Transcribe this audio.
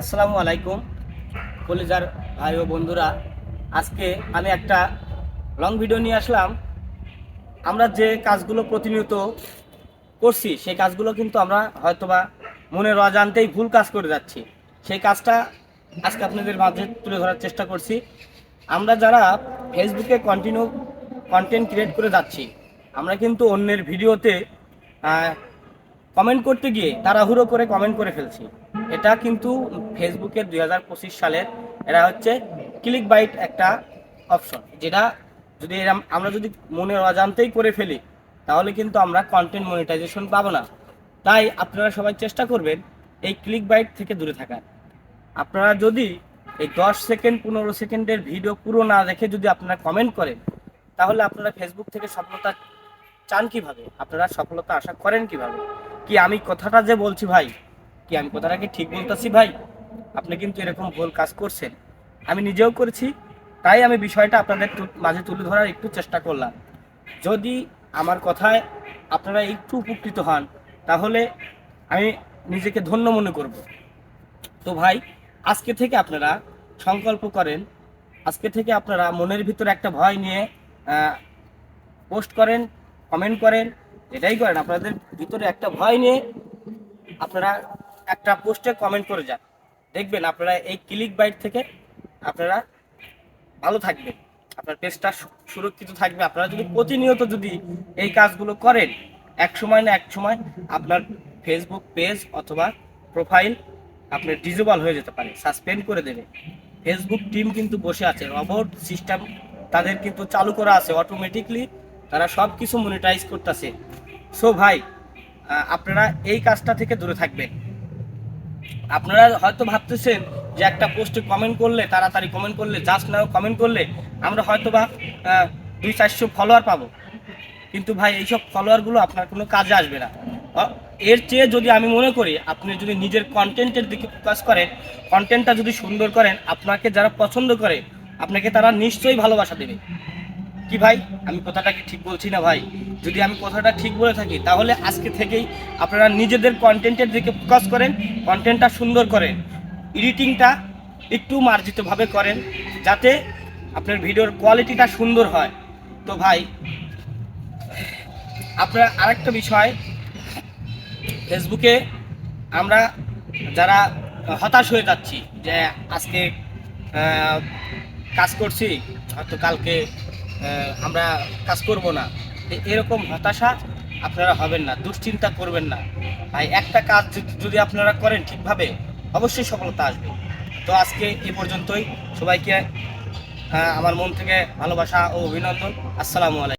আসসালামু আলাইকুম, কলিজার ভাই ও বন্ধুরা। আজকে আমি একটা লং ভিডিও নিয়ে আসলাম। আমরা যে কাজগুলো প্রতিনিয়ত করছি, সেই কাজগুলো কিন্তু আমরা হয়তোবা মনের অজান্তেই ভুল কাজ করে যাচ্ছি। সেই কাজটা আজকে আপনাদের মাঝে তুলে ধরার চেষ্টা করছি। আমরা যারা ফেসবুকে কন্টিনিউ কন্টেন্ট ক্রিয়েট করে যাচ্ছি, আমরা কিন্তু অন্যের ভিডিওতে কমেন্ট করতে গিয়ে তাড়াহুড়ো করে কমেন্ট করে ফেলছি। এটা কিন্তু ফেসবুকের দুই হাজার পঁচিশ সালের এটা হচ্ছে ক্লিক বাইট একটা অপশন যেটা যদি এরম আমরা যদি মনের অজান্তেই করে ফেলি, তাহলে কিন্তু আমরা কন্টেন্ট মনিটাইজেশন পাবো না। তাই আপনারা সবাই চেষ্টা করবেন এই ক্লিক বাইট থেকে দূরে থাকার। আপনারা যদি এই দশ সেকেন্ড, পনেরো সেকেন্ডের ভিডিও পুরো না দেখে যদি আপনারা কমেন্ট করেন, তাহলে আপনারা ফেসবুক থেকে সফলতা চান কীভাবে? আপনারা সফলতা আশা করেন কীভাবে? কি আমি কথাটা যে বলছি ভাই কি আমি কথাটা কি ঠিক বলতেছি ভাই? আপনি কিন্তু এরকম ভুল কাজ করছেন। আমি নিজেও করেছি, তাই আমি বিষয়টা আপনাদের মাঝে তুলে ধরার একটু চেষ্টা করলাম। যদি আমার কথায় আপনারা একটু উপকৃত হন, তাহলে আমি নিজেকে ধন্য মনে করব। তো ভাই, আজকে থেকে আপনারা সংকল্প করেন, আজকে থেকে আপনারা মনের ভিতরে একটা ভয় নিয়ে পোস্ট করেন, কমেন্ট করেন, এটাই করেন। আপনাদের ভিতরে একটা ভয় নিয়ে আপনারা একটা পোস্টে কমেন্ট করে যান। দেখবেন আপনারা এই ক্লিক বাইট থেকে আপনারা ভালো থাকবেন। আপনার পেজটা সুরক্ষিত থাকবে। আপনারা যদি প্রতিনিয়ত যদি এই কাজগুলো করেন, এক সময় না এক সময় আপনার ফেসবুক পেজ অথবা প্রোফাইল আপনার ডিজেবল হয়ে যেতে পারে। সাসপেন্ড করে দেবে। ফেসবুক টিম কিন্তু বসে আছে। রবট সিস্টেম তাদের কিন্তু চালু করা আছে। অটোমেটিকলি তারা সব কিছু মনিটাইজ করতেছে। সো ভাই আপনারা এই কাজটা থেকে দূরে থাকবেন। আপনারা হয়তো ভাবতেছেন যে একটা পোস্টে কমেন্ট করলে, তাড়াতাড়ি কমেন্ট করলে জাস্ট নাও কমেন্ট করলে, আমরা হয়তো বা দুই চারশো ফলোয়ার পাবো। কিন্তু ভাই, এইসব ফলোয়ারগুলো আপনার কোনো কাজে আসবে না। এর চেয়ে যদি আমি মনে করি, আপনি যদি নিজের কন্টেন্টের দিকে ফোকাস করেন কন্টেন্টটা যদি সুন্দর করেন, আপনাকে যারা পছন্দ করে, আপনাকে তারা নিশ্চয়ই ভালোবাসা দেবে। কি ভাই? আমি কথাটা কি ঠিক বলছি না ভাই? যদি আমি কথাটা ঠিক বলে থাকি, তাহলে আজকে থেকেই আপনারা নিজেদের কন্টেন্টের দিকে ফোকাস করেন কন্টেন্টটা সুন্দর করেন এডিটিংটা একটু মার্জিতভাবে করেন, যাতে আপনার ভিডিওর কোয়ালিটিটা সুন্দর হয়। তো ভাই, আপনার আরেকটা বিষয় ফেসবুকে আমরা যারা হতাশ হয়ে যাচ্ছি যে আজকে কাজ করছি, হয়তো কালকে আমরা কাজ করব না। এরকম হতাশা আপনারা হবেন না, দুশ্চিন্তা করবেন না। ভাই, একটা কাজ যদি- আপনারা করেন ঠিকভাবে, অবশ্যই সফলতা আসবে। তো আজকে এ পর্যন্তই। সবাইকে আমার মন থেকে ভালোবাসা ও অভিনন্দন। আসসালামু আলাইকুম।